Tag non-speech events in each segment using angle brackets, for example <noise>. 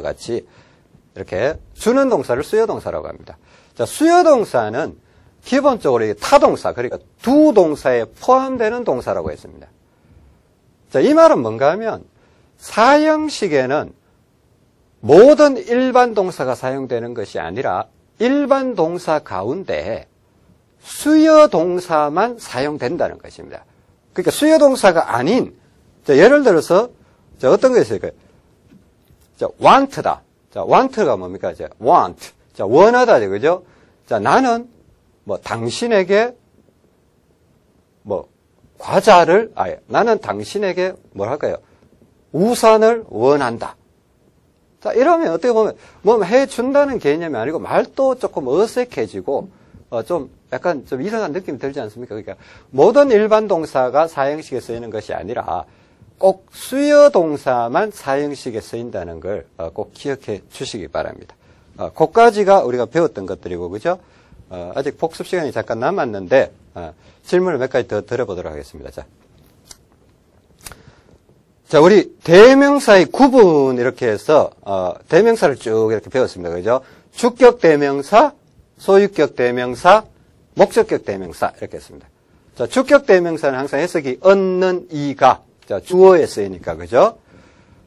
같이 이렇게 주는 동사를 수요 동사라고 합니다. 자, 수요 동사는 기본적으로 타동사, 그러니까 두 동사에 포함되는 동사라고 했습니다. 자, 이 말은 뭔가 하면 사형식에는 모든 일반 동사가 사용되는 것이 아니라 일반 동사 가운데 수요 동사만 사용된다는 것입니다. 그러니까 수요 동사가 아닌 자, 예를 들어서 자, 어떤 거 있을까요? 자, want다. 자, want가 뭡니까? 자, want. 자, 원하다. 그죠? 자, 나는 뭐 당신에게 뭐 과자를 아예 나는 당신에게 뭘 할까요? 우산을 원한다. 자, 이러면 어떻게 보면 뭐 해준다는 개념이 아니고 말도 조금 어색해지고 어, 좀 약간 좀 이상한 느낌이 들지 않습니까? 그러니까 모든 일반 동사가 사형식에 쓰이는 것이 아니라 꼭 수요 동사만 사형식에 쓰인다는 걸꼭 어, 기억해 주시기 바랍니다. 어, 그까지가 우리가 배웠던 것들이고 그죠? 어, 아직 복습 시간이 잠깐 남았는데 어, 질문을 몇 가지 더 드려보도록 하겠습니다. 자, 자 우리 대명사의 구분 이렇게 해서 어, 대명사를 쭉 이렇게 배웠습니다. 그죠? 주격 대명사, 소유격 대명사, 목적격 대명사 이렇게 했습니다. 자, 주격 대명사는 항상 해석이 얻는 이가 자, 주어에 쓰이니까 그죠?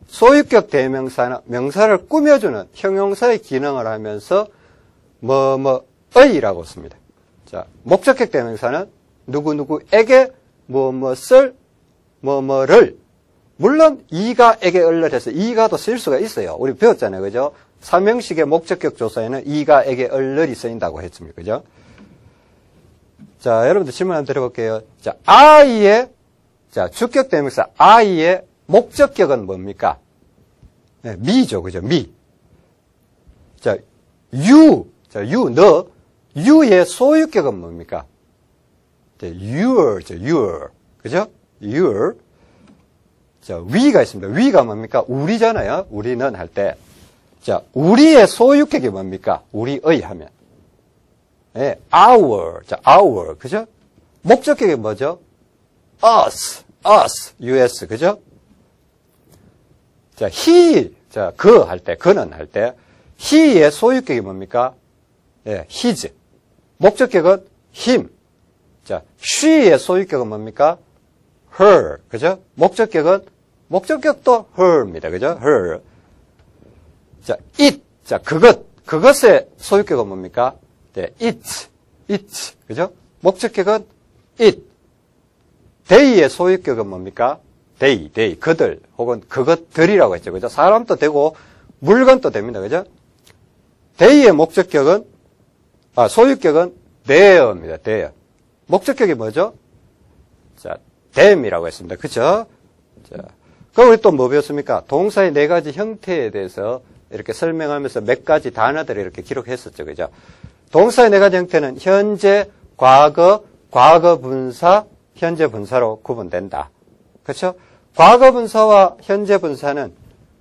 소유격 대명사는 명사를 꾸며주는 형용사의 기능을 하면서 뭐뭐 의라고 씁니다. 자, 목적격 대명사는 누구누구에게 뭐뭐을 뭐뭐를 물론 이가에게 얼를해서 이가도 쓸 수가 있어요. 우리 배웠잖아요. 그죠? 삼형식의 목적격 조사에는 이가에게 얼를이 쓰인다고 했습니다. 그죠? 자, 여러분들 질문 한번 드려볼게요. 자, 아이의 자, 주격 대명사 I의 목적격은 뭡니까? 네, 미죠. 그죠? 미. 자, you. 자, you, 너. you의 소유격은 뭡니까? 자, your, 자, your. 그죠? your. 자, we가 있습니다. we가 뭡니까? 우리잖아요. 우리는 할 때. 자, 우리의 소유격이 뭡니까? 우리의 하면. 네, our. 자, our. 그죠? 목적격이 뭐죠? us, us, us, 그죠? 자, he, 자, 그 할 때, 그는 할 때, he의 소유격이 뭡니까? 예, his. 목적격은 him. 자, she의 소유격은 뭡니까? her. 그죠? 목적격은, 목적격도 her입니다. 그죠? her. 자, it. 자, 그것. 그것의 소유격은 뭡니까? 네, it. it. 그죠? 목적격은 it. 데이의 소유격은 뭡니까? 데이, 데이, 그들, 혹은 그것들이라고 했죠. 그죠? 사람도 되고, 물건도 됩니다. 그죠? 데이의 목적격은, 아, 소유격은 there입니다. there. 목적격이 뭐죠? 자, them이라고 했습니다. 그죠? 자, 그럼 우리 또 뭐 배웠습니까? 동사의 네 가지 형태에 대해서 이렇게 설명하면서 몇 가지 단어들을 이렇게 기록했었죠. 그죠? 동사의 네 가지 형태는 현재, 과거, 과거 분사, 현재 분사로 구분된다. 그렇죠? 과거 분사와 현재 분사는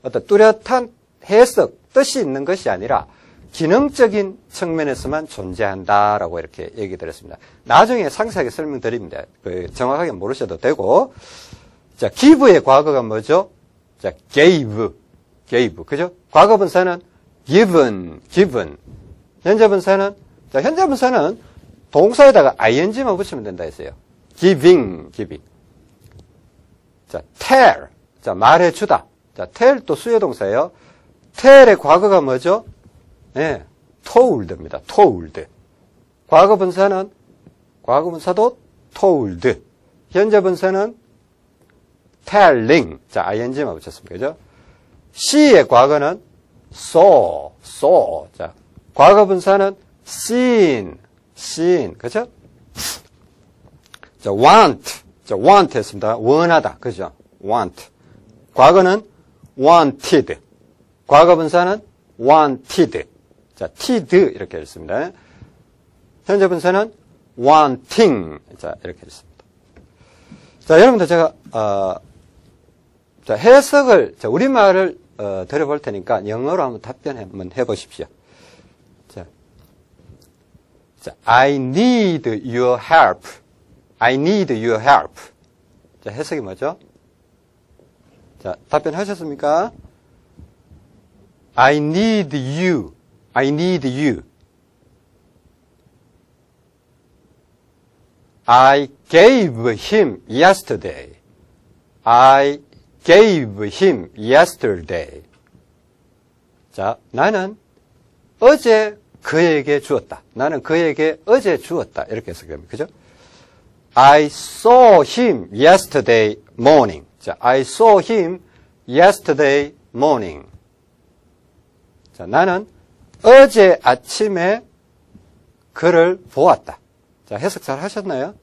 어떤 뚜렷한 해석, 뜻이 있는 것이 아니라 기능적인 측면에서만 존재한다라고 이렇게 얘기 드렸습니다. 나중에 상세하게 설명드립니다. 그 정확하게 모르셔도 되고. 자, give의 과거가 뭐죠? 자, gave, gave. 그죠? 과거 분사는 given, given. 현재 분사는, 자, 현재 분사는 동사에다가 ing만 붙이면 된다 했어요. Giving, giving. 자, tell. 자, 말해주다. 자, tell 또 수요동사예요. tell의 과거가 뭐죠? 예, 네, told입니다. told. 과거 분사는, 과거 분사도 told. 현재 분사는 telling. 자, ing만 붙였습니다. 그죠? she의 과거는 saw, saw. 자, 과거 분사는 seen, seen. 그죠? 자, want. 자, want 했습니다. 원하다. 그죠? want. 과거는 wanted. 과거 분사는 wanted. 자, tid 이렇게 했습니다. 현재 분사는 wanting. 자, 이렇게 했습니다. 자, 여러분들 제가 어, 자, 해석을 자, 우리말을 어, 들어볼 테니까 영어로 한번 답변 한번 해 보십시오. 자, 자, I need your help. I need your help. 자, 해석이 뭐죠? 자, 답변하셨습니까? I need you. I need you. I gave him yesterday. I gave him yesterday. 자, 나는 어제 그에게 주었다. 나는 그에게 어제 주었다. 이렇게 해석이 됩니다. 그죠? I saw him yesterday morning. 자, I saw him yesterday morning. 자, 나는 어제 아침에 그를 보았다. 자, 해석 잘 하셨나요?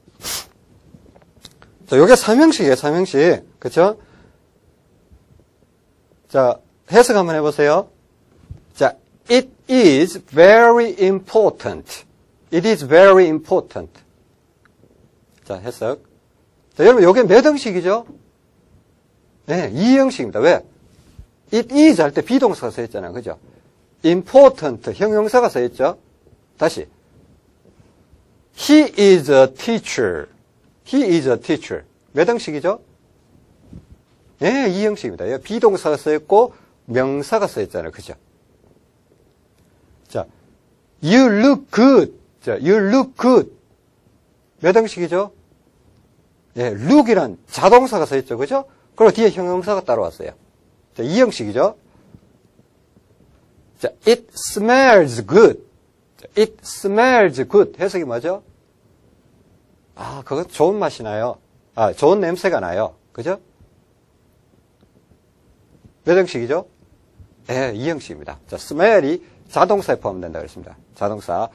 자, 요게 삼형식이에요, 삼형식. 그쵸? 자, 해석 한번 해보세요. 자, it is very important. It is very important. 자, 해석. 자, 여러분, 요게 몇 형식이죠? 네, 이 형식입니다. 왜? it is 할 때 비동사가 써 있잖아요. 그죠? important, 형용사가 써 있죠? 다시. He is a teacher. He is a teacher. 몇 형식이죠? 예, 이 형식입니다. 여기 비동사가 써 있고 명사가 써 있잖아요. 그죠? 자, you look good. 자, you look good. 몇 형식이죠? 예, look이란 자동사가 써 있죠. 그죠? 그리고 뒤에 형용사가 따라왔어요. 자, 이 형식이죠? 자, it smells good. 자, it smells good. 해석이 뭐죠? 아, 그거 좋은 맛이 나요. 아, 좋은 냄새가 나요. 그죠? 몇 형식이죠? 예, 이 형식입니다. 자, smell이 자동사에 포함된다 그랬습니다. 자동사.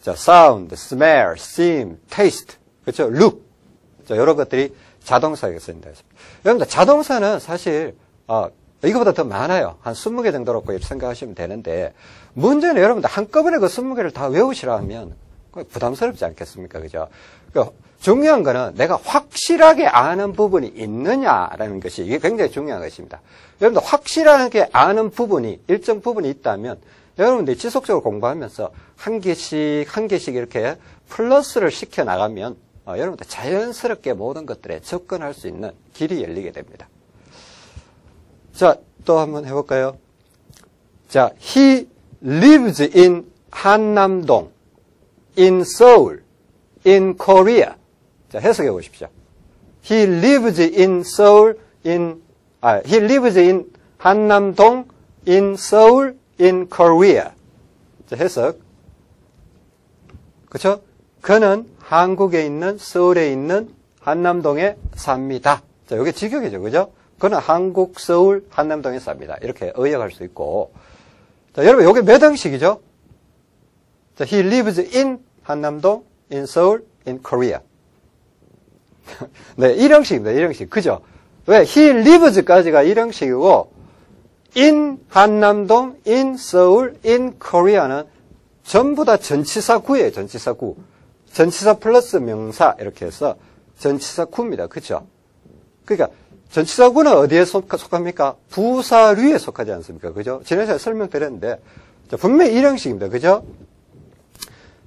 자, sound, smell, seem, taste. 그렇죠? look. 자, 여러 것들이 자동사에 쓰인다 했습니다. 여러분들, 자동사는 사실, 어, 이거보다 더 많아요. 한 20개 정도로 생각하시면 되는데, 문제는 여러분들 한꺼번에 그 20개를 다 외우시라 하면 부담스럽지 않겠습니까? 그죠? 그러니까 중요한 거는 내가 확실하게 아는 부분이 있느냐라는 것이 이게 굉장히 중요한 것입니다. 여러분들 확실하게 아는 부분이 일정 부분이 있다면 여러분들이 지속적으로 공부하면서 한 개씩 한 개씩 이렇게 플러스를 시켜 나가면 어, 여러분들 자연스럽게 모든 것들에 접근할 수 있는 길이 열리게 됩니다. 자, 또 한번 해볼까요? 자, he lives in 한남동, in Seoul, in Korea. 자, 해석해 보십시오. He lives in Seoul, in, 아, he lives in 한남동, in Seoul, in Korea. 자, 해석. 그쵸? 그는 한국에 있는, 서울에 있는 한남동에 삽니다. 자, 이게 직역이죠. 그죠? 그는 한국, 서울, 한남동에 삽니다. 이렇게 의역할 수 있고. 자, 여러분, 이게 몇 형식이죠? 자, he lives in 한남동, in Seoul, in Korea. <laughs> 네, 1형식입니다. 1형식. 그죠? 왜? he lives까지가 1형식이고, in 한남동, in Seoul, in Korea는 전부 다 전치사 구예요. 전치사 구. 전치사 플러스 명사 이렇게 해서 전치사구입니다. 그죠? 그러니까 전치사구는 어디에 속합니까? 부사류에 속하지 않습니까? 그죠? 지난주에 설명드렸는데 분명히 1형식입니다. 그죠?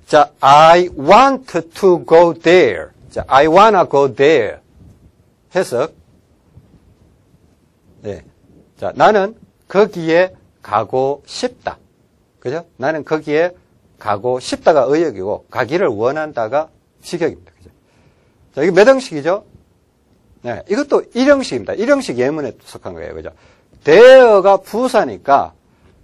자, I want to go there. 자, I wanna go there. 해석. 네. 자, 나는 거기에 가고 싶다. 그죠? 나는 거기에 가고 싶다가 의역이고, 가기를 원한다가 직역입니다. 그죠? 자, 이게 몇 형식이죠? 네. 이것도 1형식입니다. 1형식 예문에 속한 거예요. 그죠? there가 부사니까,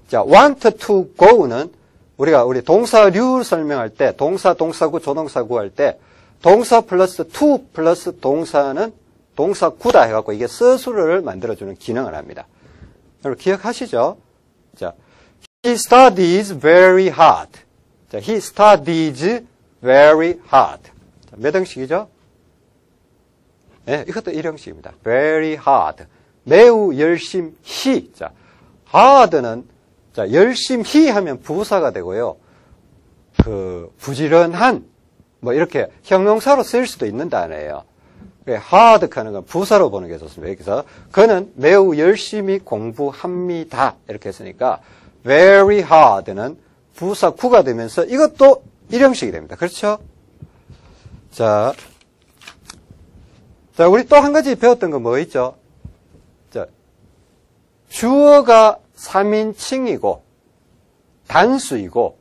자, want to go는 우리가 우리 동사류 설명할 때, 동사, 동사구, 조동사구 할 때, 동사 플러스 to 플러스 동사는 동사구다 해갖고 이게 서술을 만들어주는 기능을 합니다. 여러분 기억하시죠? 자, he studies very hard. 자, he studies very hard. 자, 몇 형식이죠? 네, 이것도 1형식입니다. very hard. 매우 열심히. 자, hard는 자, 열심히 하면 부사가 되고요. 그 부지런한 뭐 이렇게 형용사로 쓸 수도 있는 단어예요. hard 하는 건 부사로 보는 게 좋습니다. 여기서 그는 매우 열심히 공부합니다. 이렇게 했으니까 very hard는 부사 구가 되면서 이것도 일형식이 됩니다. 그렇죠? 자, 자 우리 또 한 가지 배웠던 거뭐 있죠? 자, 주어가 3인칭이고 단수이고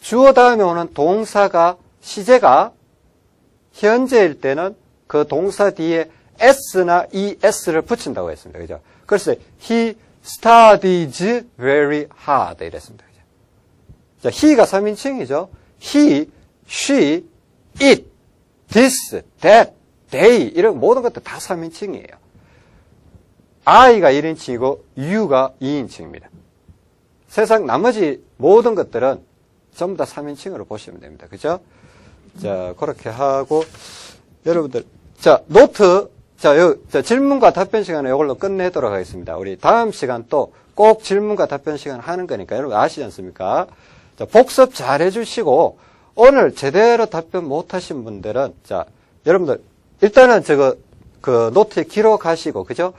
주어 다음에 오는 동사가 시제가 현재일 때는 그 동사 뒤에 s나 es를 붙인다고 했습니다. 그죠? 그래서 he studies very hard 이랬습니다. 자, he가 3인칭이죠. he, she, it, this, that, they 이런 모든 것들 다 3인칭이에요. I가 1인칭이고 U가 2인칭입니다. 세상 나머지 모든 것들은 전부 다 3인칭으로 보시면 됩니다. 그죠? 자, 그렇게 하고 여러분들 자, 노트 자, 요, 자, 질문과 답변 시간은 이걸로 끝내도록 하겠습니다. 우리 다음 시간 또 꼭 질문과 답변 시간 하는 거니까 여러분 아시지 않습니까? 자, 복습 잘 해주시고 오늘 제대로 답변 못 하신 분들은 자, 여러분들 일단은 저거 그 노트에 기록하시고 그죠?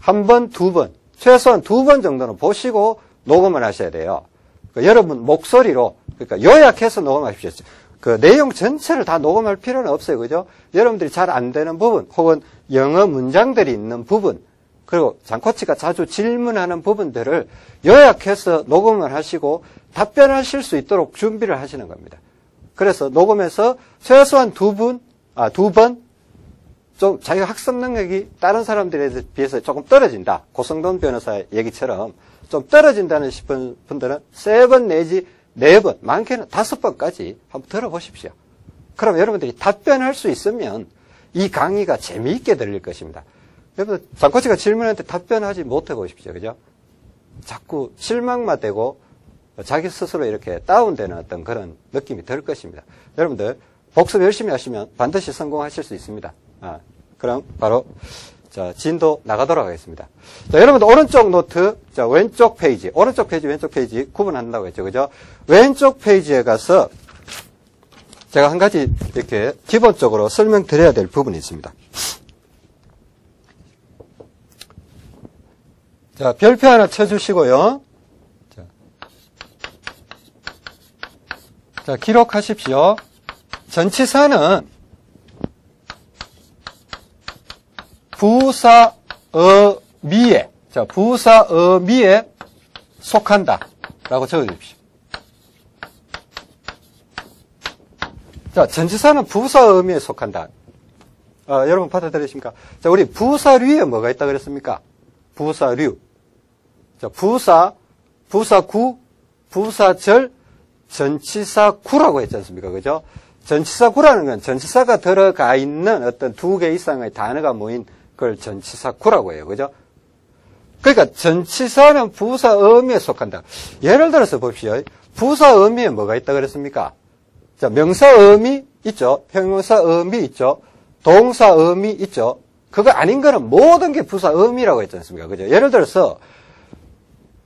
한 번, 두 번, 최소한 두 번 정도는 보시고 녹음을 하셔야 돼요. 그러니까 여러분 목소리로 그러니까 요약해서 녹음하십시오. 그 내용 전체를 다 녹음할 필요는 없어요. 그죠? 여러분들이 잘 안 되는 부분 혹은 영어 문장들이 있는 부분 그리고 장코치가 자주 질문하는 부분들을 요약해서 녹음을 하시고 답변하실 수 있도록 준비를 하시는 겁니다. 그래서 녹음해서 최소한 두 분, 아, 두 번, 좀 자기가 학습 능력이 다른 사람들에 비해서 조금 떨어진다. 고성돈 변호사 얘기처럼 좀 떨어진다는 싶은 분들은 세 번 내지 네 번, 많게는 다섯 번까지 한번 들어보십시오. 그럼 여러분들이 답변할 수 있으면 이 강의가 재미있게 들릴 것입니다. 여러분, 장코치가 질문한테 답변하지 못해 보십시오. 그죠? 자꾸 실망만 되고 자기 스스로 이렇게 다운되는 어떤 그런 느낌이 들 것입니다. 여러분들, 복습 열심히 하시면 반드시 성공하실 수 있습니다. 아, 그럼 바로 자, 진도 나가도록 하겠습니다. 자, 여러분들 오른쪽 노트, 자, 왼쪽 페이지, 오른쪽 페이지, 왼쪽 페이지 구분한다고 했죠. 그죠? 왼쪽 페이지에 가서 제가 한 가지 이렇게 기본적으로 설명드려야 될 부분이 있습니다. 자, 별표 하나 쳐주시고요. 자, 자 기록하십시오. 전치사는 부사 어미에, 자, 부사 어미에 속한다. 라고 적어주십시오. 자, 전치사는 부사 어미에 속한다. 어, 여러분 받아들이십니까? 자, 우리 부사류에 뭐가 있다 그랬습니까? 부사류. 자, 부사, 부사구, 부사절, 전치사구라고 했지 않습니까? 그죠? 전치사구라는 건 전치사가 들어가 있는 어떤 두 개 이상의 단어가 모인 그걸 전치사구라고 해요. 그죠? 그러니까 전치사는 부사 의미에 속한다. 예를 들어서 봅시다. 부사 의미에 뭐가 있다 그랬습니까? 자, 명사 의미 있죠. 형용사 의미 있죠. 동사 의미 있죠. 그거 아닌 거는 모든 게 부사 의미라고 했지 않습니까? 그죠? 예를 들어서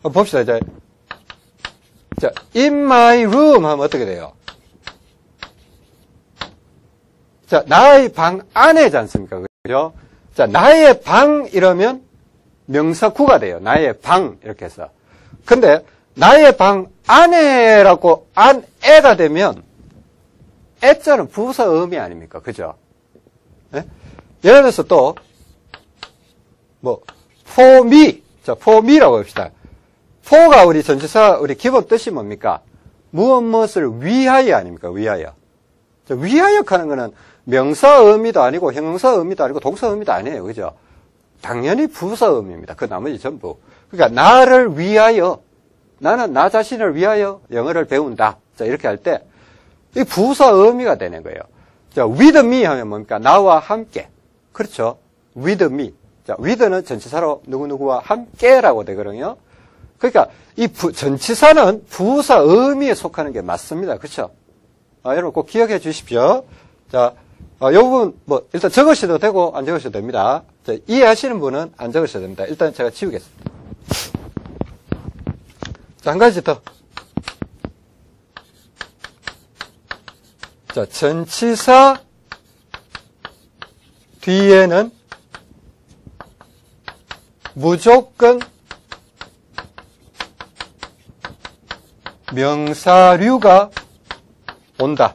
봅시다. 이제 자, in my room 하면 어떻게 돼요? 자, 나의 방 안에지 않습니까? 그죠? 자, 나의 방 이러면 명사구가 돼요. 나의 방 이렇게 해서. 근데 나의 방 안에라고 안에가 되면 애자는 부사 의미 아닙니까? 그죠? 네? 예를 들어서 또, 뭐, for me. 자, for me라고 합시다. For가 우리 전치사, 우리 기본 뜻이 뭡니까? 무엇 무엇을 위하여 아닙니까? 위하여. 자, 위하여 하는 거는 명사 의미도 아니고 형용사 의미도 아니고 동사 의미도 아니에요. 그죠? 당연히 부사 의미입니다. 그 나머지 전부. 그러니까 나를 위하여 나는 나 자신을 위하여 영어를 배운다. 자, 이렇게 할 때 이 부사 의미가 되는 거예요. 자, with me 하면 뭡니까? 나와 함께. 그렇죠? with me. 자, with는 전치사로 누구누구와 함께라고 되거든요. 그러니까 이 부, 전치사는 부사 의미에 속하는 게 맞습니다. 그렇죠? 아, 여러분 꼭 기억해 주십시오. 자, 어, 이 부분 뭐 일단 적으셔도 되고 안 적으셔도 됩니다. 자, 이해하시는 분은 안 적으셔도 됩니다. 일단 제가 지우겠습니다. 자, 한 가지 더. 자, 전치사 뒤에는 무조건 명사류가 온다.